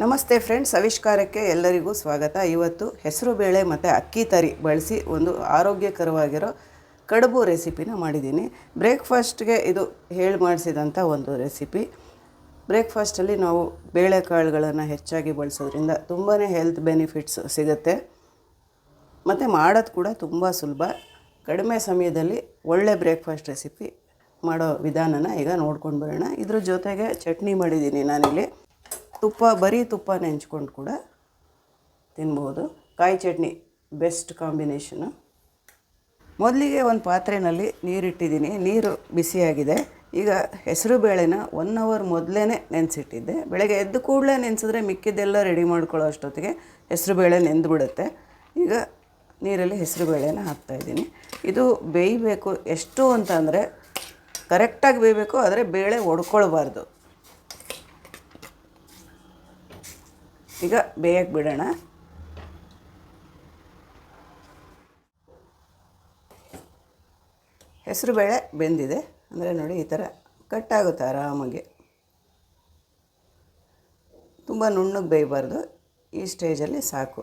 ನಮಸ್ತೆ ಫ್ರೆಂಡ್ಸ್, ಆವಿಷ್ಕಾರಕ್ಕೆ ಎಲ್ಲರಿಗೂ ಸ್ವಾಗತ. ಇವತ್ತು ಹೆಸರು ಬೇಳೆ ಮತ್ತು ಅಕ್ಕಿ ತರಿ ಬಳಸಿ ಒಂದು ಆರೋಗ್ಯಕರವಾಗಿರೋ ಕಡುಬು ರೆಸಿಪಿನ ಮಾಡಿದ್ದೀನಿ. ಬ್ರೇಕ್ಫಾಸ್ಟ್ಗೆ ಇದು ಹೇಳಿ ಮಾಡಿಸಿದಂಥ ಒಂದು ರೆಸಿಪಿ. ಬ್ರೇಕ್ಫಾಸ್ಟಲ್ಲಿ ನಾವು ಬೇಳೆಕಾಳುಗಳನ್ನು ಹೆಚ್ಚಾಗಿ ಬಳಸೋದ್ರಿಂದ ತುಂಬಾ ಹೆಲ್ತ್ ಬೆನಿಫಿಟ್ಸ್ ಸಿಗುತ್ತೆ. ಮತ್ತು ಮಾಡೋದು ಕೂಡ ತುಂಬ ಸುಲಭ. ಕಡಿಮೆ ಸಮಯದಲ್ಲಿ ಒಳ್ಳೆ ಬ್ರೇಕ್ಫಾಸ್ಟ್ ರೆಸಿಪಿ ಮಾಡೋ ವಿಧಾನನ ಈಗ ನೋಡ್ಕೊಂಡು ಬರೋಣ. ಇದ್ರ ಜೊತೆಗೆ ಚಟ್ನಿ ಮಾಡಿದ್ದೀನಿ ನಾನಿಲ್ಲಿ. ತುಪ್ಪ, ಬರೀ ತುಪ್ಪ ನೆಂಚ್ಕೊಂಡು ಕೂಡ ತಿನ್ಬೋದು ಕಾಯಿ ಚಟ್ನಿ ಬೆಸ್ಟ್ ಕಾಂಬಿನೇಷನು ಮೊದಲಿಗೆ ಒಂದು ಪಾತ್ರೆಯಲ್ಲಿ ನೀರಿಟ್ಟಿದ್ದೀನಿ. ನೀರು ಬಿಸಿಯಾಗಿದೆ. ಈಗ ಹೆಸರು ಬೇಳೆನ ಒನ್ ಅವರ್ ಮೊದಲೇ ನೆನೆಸಿಟ್ಟಿದ್ದೆ. ಬೆಳಗ್ಗೆ ಎದ್ದು ಕೂಡಲೇ ನೆನೆಸಿದ್ರೆ ಮಿಕ್ಕಿದ್ದೆಲ್ಲ ರೆಡಿ ಮಾಡ್ಕೊಳ್ಳೋ ಅಷ್ಟೊತ್ತಿಗೆ ಹೆಸರು ಬೇಳೆ ನೆಂದುಬಿಡುತ್ತೆ ಈಗ ನೀರಲ್ಲಿ ಹೆಸರು ಬೇಳೆನ ಹಾಕ್ತಾಯಿದ್ದೀನಿ. ಇದು ಬೇಯಬೇಕು. ಎಷ್ಟು ಅಂತಂದರೆ ಕರೆಕ್ಟಾಗಿ ಬೇಯಬೇಕು, ಆದರೆ ಬೇಳೆ ಒಡ್ಕೊಳ್ಬಾರ್ದು. ಈಗ ಬೇಯಕ್ಕೆ ಬಿಡೋಣ. ಹೆಸರು ಬೇಳೆ ಬೆಂದಿದೆ. ಅಂದರೆ ನೋಡಿ ಈ ಥರ ಕಟ್ಟಾಗುತ್ತೆ ಆರಾಮಾಗಿ. ತುಂಬ ನುಣ್ಣಗೆ ಬೇಯಬಾರ್ದು. ಈ ಸ್ಟೇಜಲ್ಲಿ ಸಾಕು.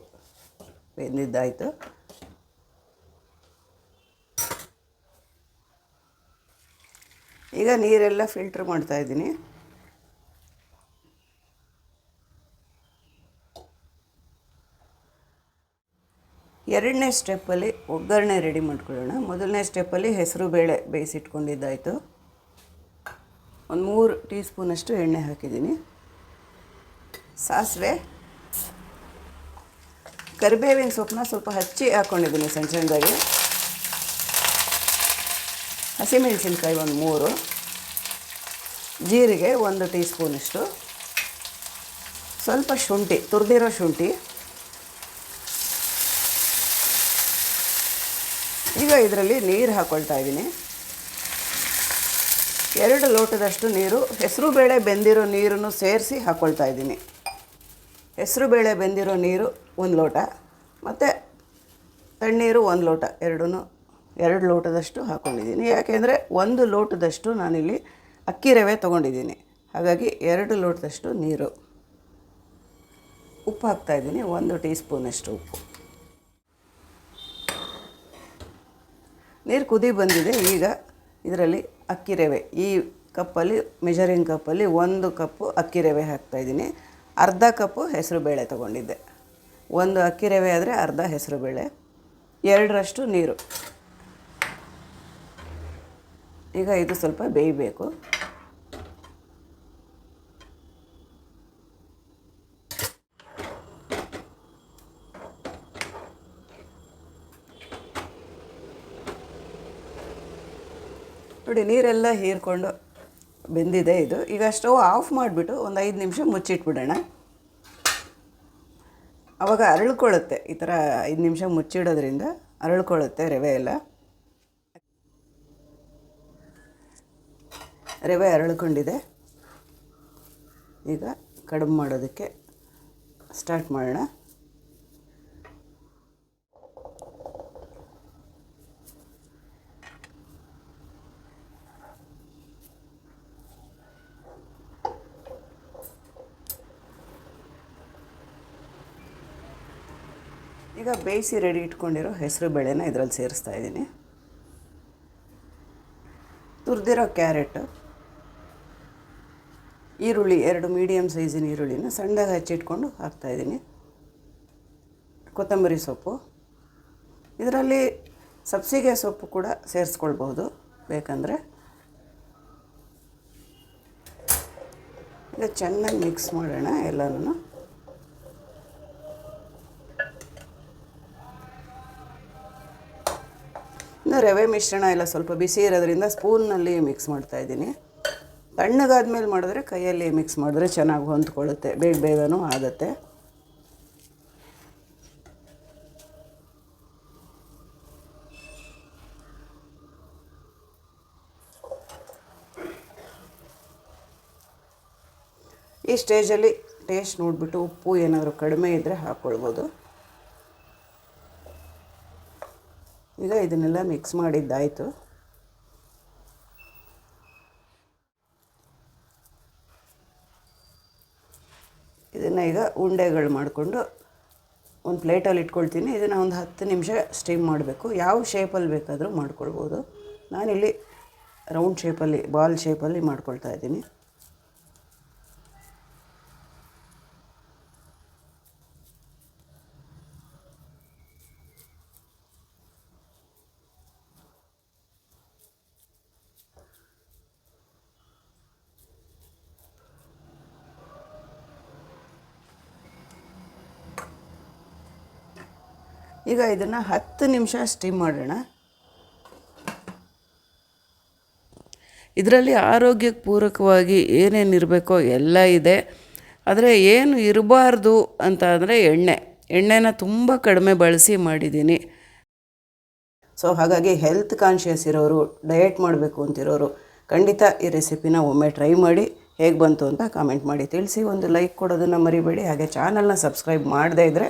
ಬೆಂದಿದ್ದಾಯಿತು. ಈಗ ನೀರೆಲ್ಲ ಫಿಲ್ಟ್ರ್ ಮಾಡ್ತಾಯಿದ್ದೀನಿ ಎರಡನೇ ಸ್ಟೆಪ್ಪಲ್ಲಿ ಒಗ್ಗರಣೆ ರೆಡಿ ಮಾಡ್ಕೊಳ್ಳೋಣ. ಮೊದಲನೇ ಸ್ಟೆಪ್ಪಲ್ಲಿ ಹೆಸರು ಬೇಳೆ ಬೇಯಿಸಿಟ್ಕೊಂಡಿದ್ದಾಯಿತು. ಒಂದು ಮೂರು ಟೀ ಸ್ಪೂನಷ್ಟು ಎಣ್ಣೆ ಹಾಕಿದ್ದೀನಿ. ಸಾಸಿವೆ, ಕರಿಬೇವಿನ ಸೊಪ್ಪನ್ನ ಸ್ವಲ್ಪ ಹಚ್ಚಿ ಹಾಕ್ಕೊಂಡಿದ್ದೀನಿ ಸಣ್ಣ ಸಣ್ಣದಾಗಿ ಹಸಿಮೆಣಸಿನ್ಕಾಯಿ ಒಂದು ಮೂರು, ಜೀರಿಗೆ ಒಂದು ಟೀ ಸ್ಪೂನಷ್ಟು ಸ್ವಲ್ಪ ಶುಂಠಿ, ತುರಿದಿರೋ ಶುಂಠಿ. ಈಗ ಇದರಲ್ಲಿ ನೀರು ಹಾಕ್ಕೊಳ್ತಾ ಇದ್ದೀನಿ. ಎರಡು ಲೋಟದಷ್ಟು ನೀರು, ಹೆಸರು ಬೇಳೆ ಬೆಂದಿರೋ ನೀರನ್ನು ಸೇರಿಸಿ ಹಾಕ್ಕೊಳ್ತಾ ಇದ್ದೀನಿ. ಹೆಸರು ಬೇಳೆ ಬೆಂದಿರೋ ನೀರು ಒಂದು ಲೋಟ, ಮತ್ತು ತಣ್ಣೀರು ಒಂದು ಲೋಟ ಎರಡೂ ಎರಡು ಲೋಟದಷ್ಟು ಹಾಕ್ಕೊಂಡಿದ್ದೀನಿ ಯಾಕೆಂದರೆ ಒಂದು ಲೋಟದಷ್ಟು ನಾನಿಲ್ಲಿ ಅಕ್ಕಿ ರವೆ ತೊಗೊಂಡಿದ್ದೀನಿ. ಹಾಗಾಗಿ ಎರಡು ಲೋಟದಷ್ಟು ನೀರು. ಉಪ್ಪು ಹಾಕ್ತಾಯಿದ್ದೀನಿ ಒಂದು ಟೀ ಸ್ಪೂನಷ್ಟು ಉಪ್ಪು. ನೀರು ಕುದಿ ಬಂದಿದೆ, ಈಗ ಇದರಲ್ಲಿ ಅಕ್ಕಿ ರವೆ. ಈ ಕಪ್ಪಲ್ಲಿ ಮೆಜರಿಂಗ್ ಕಪ್ಪಲ್ಲಿ ಒಂದು ಕಪ್ಪು ಅಕ್ಕಿ ರವೆ ಹಾಕ್ತಾಯಿದ್ದೀನಿ ಅರ್ಧ ಕಪ್ಪು ಹೆಸರು ಬೇಳೆ ತೊಗೊಂಡಿದ್ದೆ. ಒಂದು ಅಕ್ಕಿ ರವೆ ಆದರೆ ಅರ್ಧ ಹೆಸರು ಬೇಳೆ. ಎರಡರಷ್ಟು ನೀರು. ಈಗ ಇದು ಸ್ವಲ್ಪ ಬೇಯಬೇಕು. ನೋಡಿ, ನೀರೆಲ್ಲ ಹೀರ್ಕೊಂಡು ಬೆಂದಿದೆ ಇದು. ಈಗ ಸ್ಟವ್ ಆಫ್ ಮಾಡಿಬಿಟ್ಟು ಒಂದು ಐದು ನಿಮಿಷ ಮುಚ್ಚಿಟ್ಬಿಡೋಣ. ಆವಾಗ ಅರಳ್ಕೊಳ್ಳುತ್ತೆ, ಈ ಥರ ಐದು ನಿಮಿಷ ಮುಚ್ಚಿಡೋದ್ರಿಂದ ಅರಳ್ಕೊಳ್ಳುತ್ತೆ ರವೆ ಎಲ್ಲ. ರವೆ ಅರಳ್ಕೊಂಡಿದೆ. ಈಗ ಕಡಿಮೆ ಮಾಡೋದಕ್ಕೆ ಸ್ಟಾರ್ಟ್ ಮಾಡೋಣ. ಈಗ ಬೇಯಿಸಿ ರೆಡಿ ಇಟ್ಕೊಂಡಿರೋ ಹೆಸರು ಬೇಳೆನ ಇದರಲ್ಲಿ ಸೇರಿಸ್ತಾ ಇದ್ದೀನಿ. ತುರಿದಿರೋ ಕ್ಯಾರೆಟು, ಈರುಳ್ಳಿ, ಎರಡು ಮೀಡಿಯಮ್ ಸೈಜಿನ ಈರುಳ್ಳಿನ ಸಣ್ಣದಾಗಿ ಹಚ್ಚಿಟ್ಕೊಂಡು ಹಾಕ್ತಾಯಿದ್ದೀನಿ ಕೊತ್ತಂಬರಿ ಸೊಪ್ಪು. ಇದರಲ್ಲಿ ಸಬ್ಸಿಗೆ ಸೊಪ್ಪು ಕೂಡ ಸೇರಿಸ್ಕೊಳ್ಬೋದು ಬೇಕಂದರೆ. ಈಗ ಚೆನ್ನಾಗಿ ಮಿಕ್ಸ್ ಮಾಡೋಣ ಎಲ್ಲನೂ. ಇನ್ನು ರವೆ ಮಿಶ್ರಣ ಎಲ್ಲ ಸ್ವಲ್ಪ ಬಿಸಿ ಇರೋದ್ರಿಂದ ಸ್ಪೂನ್ನಲ್ಲಿ ಮಿಕ್ಸ್ ಮಾಡ್ತಾ ಇದ್ದೀನಿ. ತಣ್ಣಗಾದ್ಮೇಲೆ ಮಾಡಿದ್ರೆ ಕೈಯಲ್ಲಿ ಮಿಕ್ಸ್ ಮಾಡಿದ್ರೆ ಚೆನ್ನಾಗಿ ಹೊಂದ್ಕೊಳ್ಳುತ್ತೆ. ಬೇಗ ಬೇಗನೂ ಆಗುತ್ತೆ. ಈ ಸ್ಟೇಜಲ್ಲಿ ಟೇಸ್ಟ್ ನೋಡಿಬಿಟ್ಟು ಉಪ್ಪು ಏನಾದರೂ ಕಡಿಮೆ ಇದ್ದರೆ ಹಾಕ್ಕೊಳ್ಬೋದು. ಈಗ ಇದನ್ನೆಲ್ಲ ಮಿಕ್ಸ್ ಮಾಡಿದ್ದಾಯಿತು. ಇದನ್ನು ಈಗ ಉಂಡೆಗಳು ಮಾಡಿಕೊಂಡು ಒಂದು ಪ್ಲೇಟಲ್ಲಿ ಇಟ್ಕೊಳ್ತೀನಿ. ಇದನ್ನು ಒಂದು ಹತ್ತು ನಿಮಿಷ ಸ್ಟೀಮ್ ಮಾಡಬೇಕು. ಯಾವ ಶೇಪಲ್ಲಿ ಬೇಕಾದರೂ ಮಾಡ್ಕೊಳ್ಬೋದು. ನಾನಿಲ್ಲಿ ರೌಂಡ್ ಶೇಪಲ್ಲಿ ಬಾಲ್ ಶೇಪಲ್ಲಿ ಮಾಡ್ಕೊಳ್ತಾ ಇದ್ದೀನಿ. ಈಗ ಇದನ್ನು ಹತ್ತು ನಿಮಿಷ ಸ್ಟೀಮ್ ಮಾಡೋಣ. ಇದರಲ್ಲಿ ಆರೋಗ್ಯಕ್ಕೆ ಪೂರಕವಾಗಿ ಏನೇನು ಇರಬೇಕೋ ಎಲ್ಲ ಇದೆ. ಆದರೆ ಏನು ಇರಬಾರ್ದು ಅಂತ ಅಂದರೆ ಎಣ್ಣೆ. ಎಣ್ಣೆನ ತುಂಬ ಕಡಿಮೆ ಬಳಸಿ ಮಾಡಿದ್ದೀನಿ. ಸೊ ಹಾಗಾಗಿ ಹೆಲ್ತ್ ಕಾನ್ಷಿಯಸ್ ಇರೋರು ಡಯೆಟ್ ಮಾಡಬೇಕು ಅಂತಿರೋರು, ಖಂಡಿತ ಈ ರೆಸಿಪಿನ ಒಮ್ಮೆ ಟ್ರೈ ಮಾಡಿ, ಹೇಗೆ ಬಂತು ಅಂತ ಕಾಮೆಂಟ್ ಮಾಡಿ. ತಿಳಿಸಿ, ಒಂದು ಲೈಕ್ ಕೊಡೋದನ್ನು ಮರಿಬೇಡಿ. ಹಾಗೆ ಚಾನಲ್ನ ಸಬ್ಸ್ಕ್ರೈಬ್ ಮಾಡದೇ ಇದ್ದರೆ